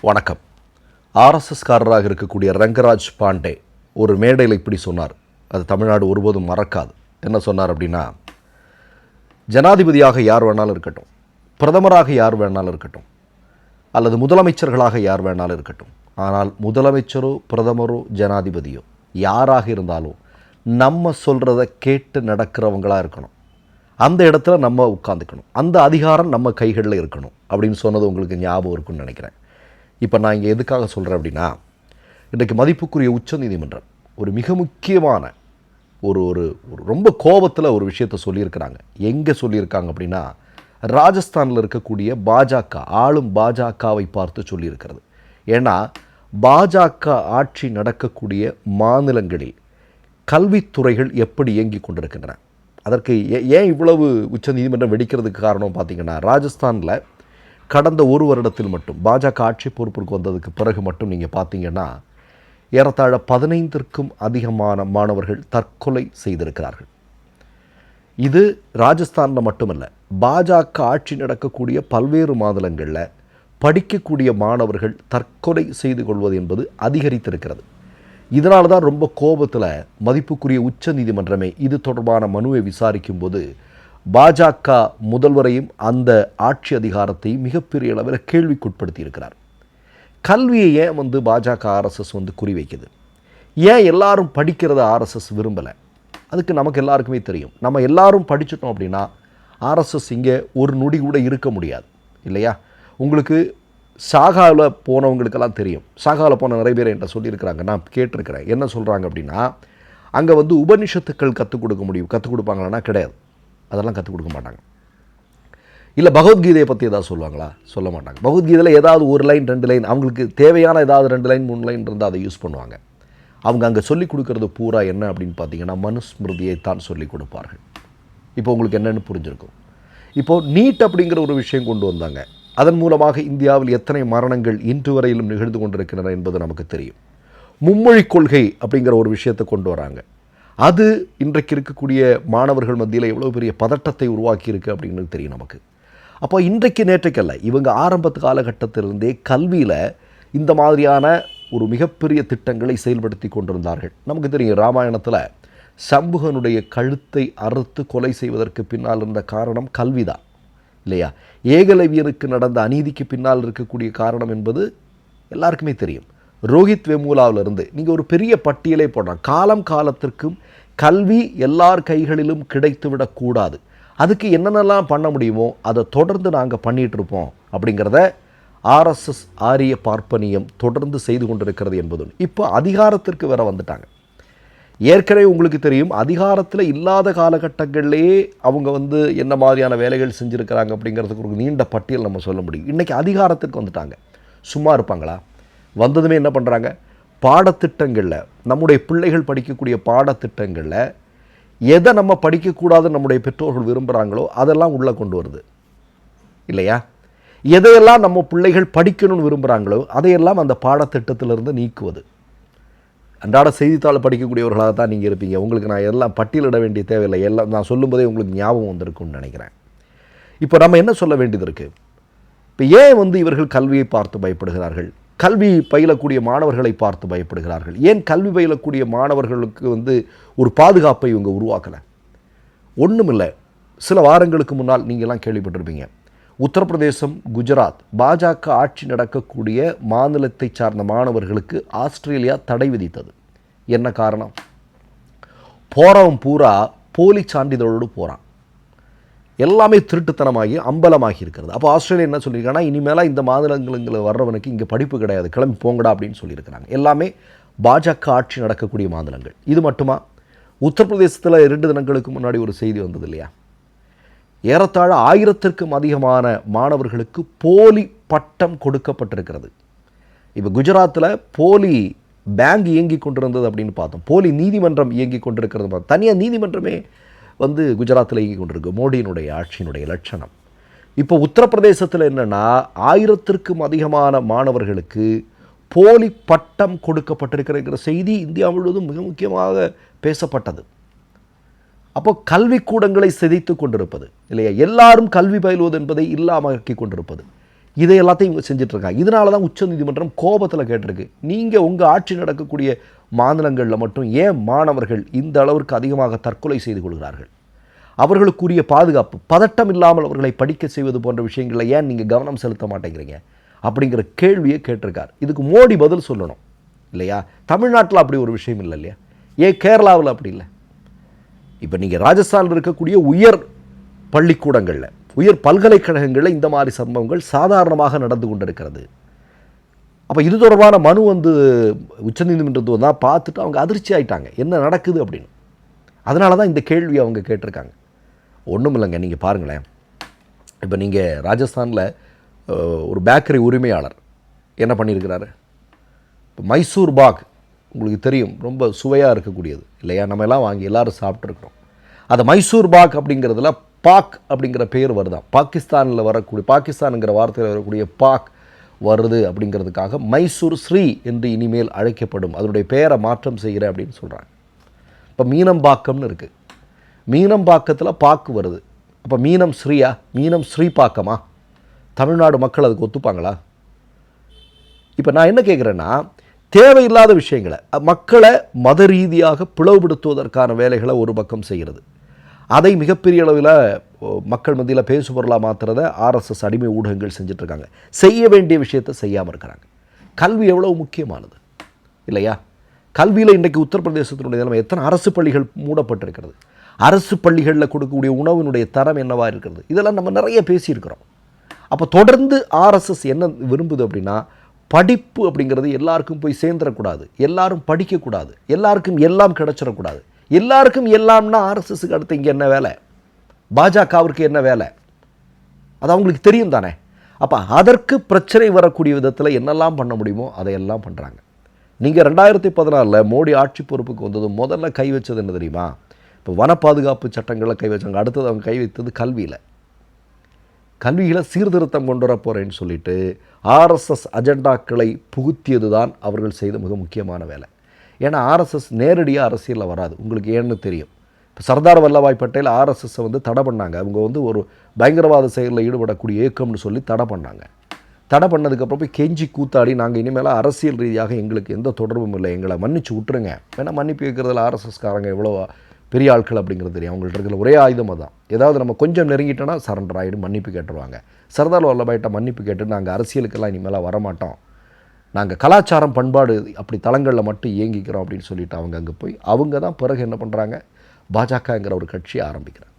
வணக்கம். ஆர்எஸ்எஸ்காரராக இருக்கக்கூடிய ரங்கராஜ் பாண்டே ஒரு மேடையில் இப்படி சொன்னார். அது தமிழ்நாடு ஒருபோதும் மறக்காது. என்ன சொன்னார் அப்படின்னா ஜனாதிபதியாக யார் வேணாலும் இருக்கட்டும். பிரதமராக யார் வேணாலும் இருக்கட்டும். அல்லது முதலமைச்சர்களாக யார் வேணாலும் இருக்கட்டும். ஆனால் முதலமைச்சரோ பிரதமரோ ஜனாதிபதியோ யாராக இருந்தாலும் நம்ம சொல்கிறத கேட்டு நடக்கிறவங்களாக இருக்கணும். அந்த இடத்துல நம்ம உட்காந்துக்கணும் அந்த அதிகாரம் நம்ம கைகளில் இருக்கணும். அப்படின்னு சொன்னது உங்களுக்கு ஞாபகம் இருக்குன்னு நினைக்கிறேன். இப்போ நான் இங்கே எதுக்காக சொல்கிறேன் அப்படின்னா இன்றைக்கு மதிப்புக்குரிய உச்சநீதிமன்றம் ஒரு மிக முக்கியமான ஒரு ஒரு ஒரு ரொம்ப கோபத்தில் ஒரு விஷயத்தை சொல்லியிருக்கிறாங்க. எங்கே சொல்லியிருக்காங்க அப்படின்னா ராஜஸ்தானில் இருக்கக்கூடிய பாஜக ஆளும் பாஜகவை பார்த்து சொல்லியிருக்கிறது. ஏன்னா பாஜக ஆட்சி நடக்கக்கூடிய மாநிலங்களில் கல்வித்துறைகள் எப்படி இயங்கி கொண்டிருக்கின்றன. அதற்கு ஏ- ஏன் இவ்வளவு உச்சநீதிமன்றம் வெடிக்கிறதுக்கு காரணம் பார்த்தீங்கன்னா ராஜஸ்தானில் கடந்த ஒரு வருடத்தில் மட்டும் பாஜக ஆட்சி பொறுப்பிற்கு வந்ததுக்கு பிறகு மட்டும் நீங்கள் பார்த்தீங்கன்னா ஏறத்தாழ பதினைந்திற்கும் அதிகமான மாணவர்கள் தற்கொலை செய்திருக்கிறார்கள். இது ராஜஸ்தானில் மட்டுமல்ல பாஜக ஆட்சி நடக்கக்கூடிய பல்வேறு மாநிலங்களில் படிக்கக்கூடிய மாணவர்கள் தற்கொலை செய்து கொள்வது என்பது அதிகரித்திருக்கிறது. இதனால தான் ரொம்ப கோபத்தில் மதிப்புக்குரிய உச்ச நீதிமன்றமே இது தொடர்பான மனுவை விசாரிக்கும் போது பாஜக முதல்வரையும் அந்த ஆட்சி அதிகாரத்தை மிகப்பெரிய அளவில் கேள்விக்குட்படுத்தி இருக்கிறார் கல்வியை ஏன் வந்து பாஜக ஆர்எஸ்எஸ் வந்து குறிவைக்குது? ஏன் எல்லாரும் படிக்கிறத ஆர்எஸ்எஸ் விரும்பலை? அதுக்கு நமக்கு எல்லாருக்குமே தெரியும். நம்ம எல்லாரும் படிச்சிட்டோம் அப்படின்னா ஆர்எஸ்எஸ் இங்கே ஒரு நொடி கூட இருக்க முடியாது இல்லையா? உங்களுக்கு சாகாவில் போனவங்களுக்கெல்லாம் தெரியும். சாகாவில் போன நிறைய பேர் என்கிட்ட சொல்லியிருக்கிறாங்க. நான் கேட்டிருக்கிறேன். என்ன சொல்கிறாங்க அப்படின்னா அங்கே வந்து உபனிஷத்துக்கள் கற்றுக் கொடுக்க முடியும். கற்றுக் கொடுப்பாங்களான்னா கிடையாது. அதெல்லாம் கற்றுக் கொடுக்க மாட்டாங்க. இல்லை பகவத்கீதையை பற்றி ஏதாவது சொல்லுவாங்களா? சொல்ல மாட்டாங்க. பகவத்கீதையில் ஏதாவது ஒரு லைன் ரெண்டு லைன் அவங்களுக்கு தேவையான ஏதாவது ரெண்டு லைன் மூணு லைன் இருந்தால் அதை யூஸ் பண்ணுவாங்க. அவங்க அங்கே சொல்லிக் கொடுக்கறது பூரா என்ன அப்படின்னு பார்த்தீங்கன்னா மனுஸ்மிருதியை தான் சொல்லிக் கொடுப்பார்கள். இப்போ உங்களுக்கு என்னென்னு புரிஞ்சிருக்கும். இப்போது நீட் அப்படிங்கிற ஒரு விஷயம் கொண்டு வந்தாங்க. அதன் மூலமாக இந்தியாவில் எத்தனை மரணங்கள் இன்று வரையிலும் நிகழ்ந்து கொண்டிருக்கின்றன என்பது நமக்கு தெரியும். மும்மொழி கொள்கை அப்படிங்கிற ஒரு விஷயத்தை கொண்டு வராங்க. அது இன்றைக்கு இருக்கக்கூடிய மாணவர்கள் மத்தியில் எவ்வளோ பெரிய பதட்டத்தை உருவாக்கியிருக்கு அப்படின்னு தெரியும் நமக்கு. அப்போ இன்றைக்கு நேற்றைக்கல்ல இவங்க ஆரம்பத்து காலகட்டத்திலிருந்தே கல்வியில் இந்த மாதிரியான ஒரு மிகப்பெரிய திட்டங்களை செயல்படுத்தி கொண்டிருந்தார்கள். நமக்கு தெரியும் ராமாயணத்தில் சம்புகனுடைய கழுத்தை அறுத்து கொலை செய்வதற்கு பின்னால் இருந்த காரணம் கல்விதான் இல்லையா? ஏகலவியனுக்கு நடந்த அநீதிக்கு பின்னால் இருக்கக்கூடிய காரணம் என்பது எல்லாருக்குமே தெரியும். ரோஹித் வெமுலாவிலிருந்து நீங்கள் ஒரு பெரிய பட்டியலே போடலாம். காலம் காலத்திற்கும் கல்வி எல்லார் கைகளிலும் கிடைத்துவிடக்கூடாது அதுக்கு என்னென்னலாம் பண்ண முடியுமோ அதை தொடர்ந்து நாங்கள் பண்ணிகிட்ருப்போம் அப்படிங்கிறத ஆர்எஸ்எஸ் ஆரிய பார்ப்பனியம் தொடர்ந்து செய்து கொண்டிருக்கிறது என்பது இப்போ அதிகாரத்திற்கு வேற வந்துட்டாங்க. ஏற்கனவே உங்களுக்கு தெரியும் அதிகாரத்தில் இல்லாத காலகட்டங்கள்லேயே அவங்க வந்து என்ன மாதிரியான வேலைகள் செஞ்சுருக்கிறாங்க அப்படிங்கிறதுக்கு ஒரு நீண்ட பட்டியல் நம்ம சொல்ல முடியும். இன்றைக்கி அதிகாரத்துக்கு வந்துட்டாங்க. சும்மா இருப்பாங்களா? வந்ததுமே என்ன பண்ணுறாங்க பாடத்திட்டங்களில் நம்முடைய பிள்ளைகள் படிக்கக்கூடிய பாடத்திட்டங்களில் எதை நம்ம படிக்கக்கூடாதுன்னு நம்முடைய பெற்றோர்கள் விரும்புகிறாங்களோ அதெல்லாம் உள்ளே கொண்டு வருது. இல்லையா? எதையெல்லாம் நம்ம பிள்ளைகள் படிக்கணும்னு விரும்புகிறாங்களோ அதையெல்லாம் அந்த பாடத்திட்டத்திலிருந்து நீக்குவது. அன்றாட செய்தித்தாள் படிக்கக்கூடியவர்களாக தான் நீங்கள் இருப்பீங்க. உங்களுக்கு நான் எல்லாம் பட்டியலிட வேண்டிய தேவையில்லை. எல்லாம் நான் சொல்லும்போதே உங்களுக்கு ஞாபகம் வந்திருக்கும்னு நினைக்கிறேன். இப்போ நம்ம என்ன சொல்ல வேண்டியது இருக்குது இப்போ ஏன் வந்து இவர்கள் கல்வியை பார்த்து பயப்படுகிறார்கள்? கல்வி பயிலக்கூடிய மாணவர்களை பார்த்து பயப்படுகிறார்கள். ஏன் கல்வி பயிலக்கூடிய மாணவர்களுக்கு வந்து ஒரு பாதுகாப்பை இவங்க உருவாக்கலை? ஒன்றுமில்லை சில வாரங்களுக்கு முன்னால் நீங்கள்லாம் கேள்விப்பட்டிருப்பீங்க. உத்தரப்பிரதேசம் குஜராத் பாஜக ஆட்சி நடக்கக்கூடிய மாநிலத்தை சார்ந்த மாணவர்களுக்கு ஆஸ்திரேலியா தடை விதித்தது. என்ன காரணம்? போகிறவன் பூரா போலி சான்றிதழோடு போகிறான் எல்லாமே திருட்டுத்தனமாகி அம்பலமாகி இருக்கிறது. அப்போ ஆஸ்திரேலியா என்ன சொல்லியிருக்காங்கன்னா இனிமேலாக இந்த மாநிலங்களுக்கு வர்றவனுக்கு இங்கே படிப்பு கிடையாது. கிளம்பி போங்கடா அப்படின்னு சொல்லியிருக்கிறாங்க. எல்லாமே பாஜக ஆட்சி நடக்கக்கூடிய மாநிலங்கள். இது மட்டுமா? உத்தரப்பிரதேசத்தில் இரண்டு தினங்களுக்கு முன்னாடி ஒரு செய்தி வந்தது இல்லையா? ஏறத்தாழ ஆயிரத்திற்கும் அதிகமான மாணவர்களுக்கு போலி பட்டம் கொடுக்கப்பட்டிருக்கிறது. இப்போ குஜராத்தில் போலி பேங்க் இயங்கி கொண்டிருந்தது அப்படின்னு பார்த்தோம். போலி நீதிமன்றம் இயங்கி கொண்டிருக்கிறது பார்த்தோம். தனியாக நீதிமன்றமே வந்து குஜராத்தில் இயங்கி கொண்டிருக்கு மோடியினுடைய ஆட்சியினுடைய லட்சணம். இப்போ உத்தரப்பிரதேசத்தில் என்னென்னா ஆயிரத்திற்கும் அதிகமான மாணவர்களுக்கு போலி பட்டம் கொடுக்கப்பட்டிருக்கிற செய்தி இந்தியா முழுவதும் மிக முக்கியமாக பேசப்பட்டது. அப்போ கல்விக்கூடங்களை சிதைத்து கொண்டிருப்பது இல்லையா? எல்லாரும் கல்வி பயிலுவது என்பதை இல்லாமக்கி கொண்டிருப்பது. இதை எல்லாத்தையும் இவங்க இருக்காங்க இதனால தான் உச்சநீதிமன்றம் கோபத்தில் கேட்டிருக்கு. நீங்கள் உங்கள் ஆட்சி நடக்கக்கூடிய மாநிலங்களில் மட்டும் ஏன் மாணவர்கள் இந்த அளவிற்கு அதிகமாக தற்கொலை செய்து கொள்கிறார்கள்? அவர்களுக்குரிய பாதுகாப்பு பதட்டம் இல்லாமல் அவர்களை படிக்க செய்வது போன்ற விஷயங்களில் ஏன் நீங்கள் கவனம் செலுத்த மாட்டேங்கிறீங்க? அப்படிங்கிற கேள்வியை கேட்டிருக்கார். இதுக்கு மோடி பதில் சொல்லணும். இல்லையா? தமிழ்நாட்டில் அப்படி ஒரு விஷயம் இல்லை இல்லையா? ஏன் கேரளாவில் அப்படி இல்லை? இப்போ நீங்கள் ராஜஸ்தானில் இருக்கக்கூடிய உயர் பள்ளிக்கூடங்களில் உயர் பல்கலைக்கழகங்களில் இந்த மாதிரி சம்பவங்கள் சாதாரணமாக நடந்து கொண்டிருக்கிறது. அப்போ இது தொடர்பான மனு வந்து உச்சநீதிமன்றத்துவம் தான் பார்த்துட்டு அவங்க அதிர்ச்சி ஆகிட்டாங்க என்ன நடக்குது அப்படின்னு. அதனால தான் இந்த கேள்வி அவங்க கேட்டிருக்காங்க. ஒன்றும் இல்லைங்க நீங்கள் பாருங்களேன். இப்போ நீங்கள் ராஜஸ்தானில் ஒரு பேக்கரி உரிமையாளர் என்ன பண்ணியிருக்கிறாரு? இப்போ மைசூர் பாக் உங்களுக்கு தெரியும் ரொம்ப சுவையாக இருக்கக்கூடியது. இல்லையா? நம்ம எல்லாம் வாங்கி எல்லோரும் சாப்பிட்ருக்குறோம் அந்த மைசூர் பாக் அப்படிங்கிறதுல பாக் அப்படிங்கிற பேர் வருதான். பாகிஸ்தானில் வரக்கூடிய பாகிஸ்தானுங்கிற வார்த்தையில் வரக்கூடிய பாக் வருது அப்படிங்கிறதுக்காக மைசூர் ஸ்ரீ என்று இனிமேல் அழைக்கப்படும். அதனுடைய பெயரை மாற்றம் செய்கிறேன் அப்படின்னு சொல்கிறாங்க இப்போ மீனம்பாக்கம்னு இருக்குது மீனம்பாக்கத்தில் பாக்கு வருது. அப்போ மீனம் ஸ்ரீயா? மீனம் ஸ்ரீபாக்கமா? தமிழ்நாடு மக்கள் அதுக்கு ஒத்துப்பாங்களா? இப்போ நான் என்ன கேட்குறேன்னா தேவையில்லாத விஷயங்களை மக்களை மத ரீதியாக பிளவுபடுத்துவதற்கான வேலைகளை ஒரு பக்கம் செய்கிறது அதை மிகப்பெரிய அளவில் மக்கள் மத்தியில் பேசுபொருளாக மாற்றுறத ஆர்எஸ்எஸ் அடிமை ஊடகங்கள் செஞ்சிட்ருக்காங்க. செய்ய வேண்டிய விஷயத்தை செய்யாமல் இருக்கிறாங்க. கல்வி எவ்வளவு முக்கியமானது? இல்லையா? கல்வியில் இன்றைக்கு உத்தரப்பிரதேசத்தினுடைய நிலைமை எத்தனை அரசு பள்ளிகள் மூடப்பட்டிருக்கிறது? அரசு பள்ளிகளில் கொடுக்கக்கூடிய உணவினுடைய தரம் என்னவாக இருக்கிறது? இதெல்லாம் நம்ம நிறைய பேசியிருக்கிறோம். அப்போ தொடர்ந்து ஆர்எஸ்எஸ் என்ன விரும்புது அப்படின்னா படிப்பு அப்படிங்கிறது எல்லாருக்கும் போய் சேர்ந்துடக்கூடாது எல்லாரும் படிக்கக்கூடாது. எல்லாருக்கும் எல்லாம் கிடச்சிடக்கூடாது எல்லாருக்கும் எல்லாம்னா ஆர்எஸ்எஸ்க்கு அடுத்து இங்கே என்ன வேலை? பாஜகவிற்கு என்ன வேலை? அது அவங்களுக்கு தெரியும் தானே. அப்போ அதற்கு பிரச்சனை வரக்கூடிய விதத்தில் என்னெல்லாம் பண்ண முடியுமோ அதையெல்லாம் பண்ணுறாங்க நீங்கள் ரெண்டாயிரத்தி பதினாலில் மோடி ஆட்சி பொறுப்புக்கு வந்தது முதல்ல கை வச்சது என்ன தெரியுமா? இப்போ வன பாதுகாப்பு சட்டங்களை கை வச்சாங்க. அடுத்தது அவங்க கை வைத்தது கல்வியில். கல்வியில் சீர்திருத்தம் கொண்டு வர போகிறேன்னு சொல்லிட்டு ஆர்எஸ்எஸ் அஜெண்டாக்களை புகுத்தியது தான் அவர்கள் செய்த மிக முக்கியமான வேலை. ஏன்னா ஆர்எஸ்எஸ் நேரடியாக அரசியலில் வராது. உங்களுக்கு ஏன்னு தெரியும். இப்போ சர்தார் வல்லபாய் பட்டேல் ஆர்எஸ்எஸ்ஸை வந்து தடை பண்ணாங்க. அவங்க வந்து ஒரு பயங்கரவாத செயலில் ஈடுபடக்கூடிய இயக்கம்னு சொல்லி தடை பண்ணாங்க. தடை பண்ணதுக்கப்புறம் போய் கெஞ்சி கூத்தாடி நாங்கள் இனிமேல் அரசியல் ரீதியாக எங்களுக்கு எந்த தொடர்பும் இல்லை. எங்களை மன்னிச்சு விட்டுருங்க. வேணால் மன்னிப்பு வைக்கிறதுல ஆர்எஸ்எஸ்காரங்க எவ்வளோ பெரிய ஆட்கள் அப்படிங்கிறது தெரியும். அவங்கள்ட்ட இருக்கிற ஒரே ஆயுதம் தான் ஏதாவது நம்ம கொஞ்சம் நெருங்கிட்டோன்னா சரண்டர் ஆகிடும் மன்னிப்பு கேட்டுருவாங்க. சர்தார் வல்லபாய்கிட்ட மன்னிப்பு கேட்டு நாங்கள் அரசியலுக்கெல்லாம் இனிமேல் வரமாட்டோம். நாங்கள் கலாச்சாரம் பண்பாடு அப்படி தளங்களில் மட்டும் இயங்கிக்கிறோம் அப்படின்னு சொல்லிட்டு அவங்க அங்கே போய் அவங்க தான் பிறகு என்ன பண்ணுறாங்க? பாஜகங்கிற ஒரு கட்சியை ஆரம்பிக்கிறாங்க.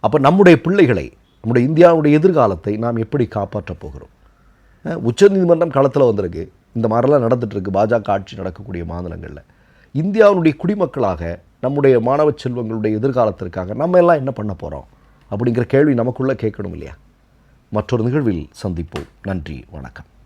அப்போ நம்முடைய பிள்ளைகளை நம்முடைய இந்தியாவுடைய எதிர்காலத்தை நாம் எப்படி காப்பாற்றப் போகிறோம்? உச்சநீதிமன்றம் களத்தில் வந்திருக்கு. இந்த மாதிரிலாம் நடந்துகிட்ருக்கு பாஜக ஆட்சி நடக்கக்கூடிய மாநிலங்களில். இந்தியாவுடைய குடிமக்களாக நம்முடைய மாணவ செல்வங்களுடைய எதிர்காலத்திற்காக நம்ம எல்லாம் என்ன பண்ண போகிறோம்? அப்படிங்கிற கேள்வி நமக்குள்ளே கேட்கணும் இல்லையா? மற்றொரு நிகழ்வில் சந்திப்போம். நன்றி. வணக்கம்.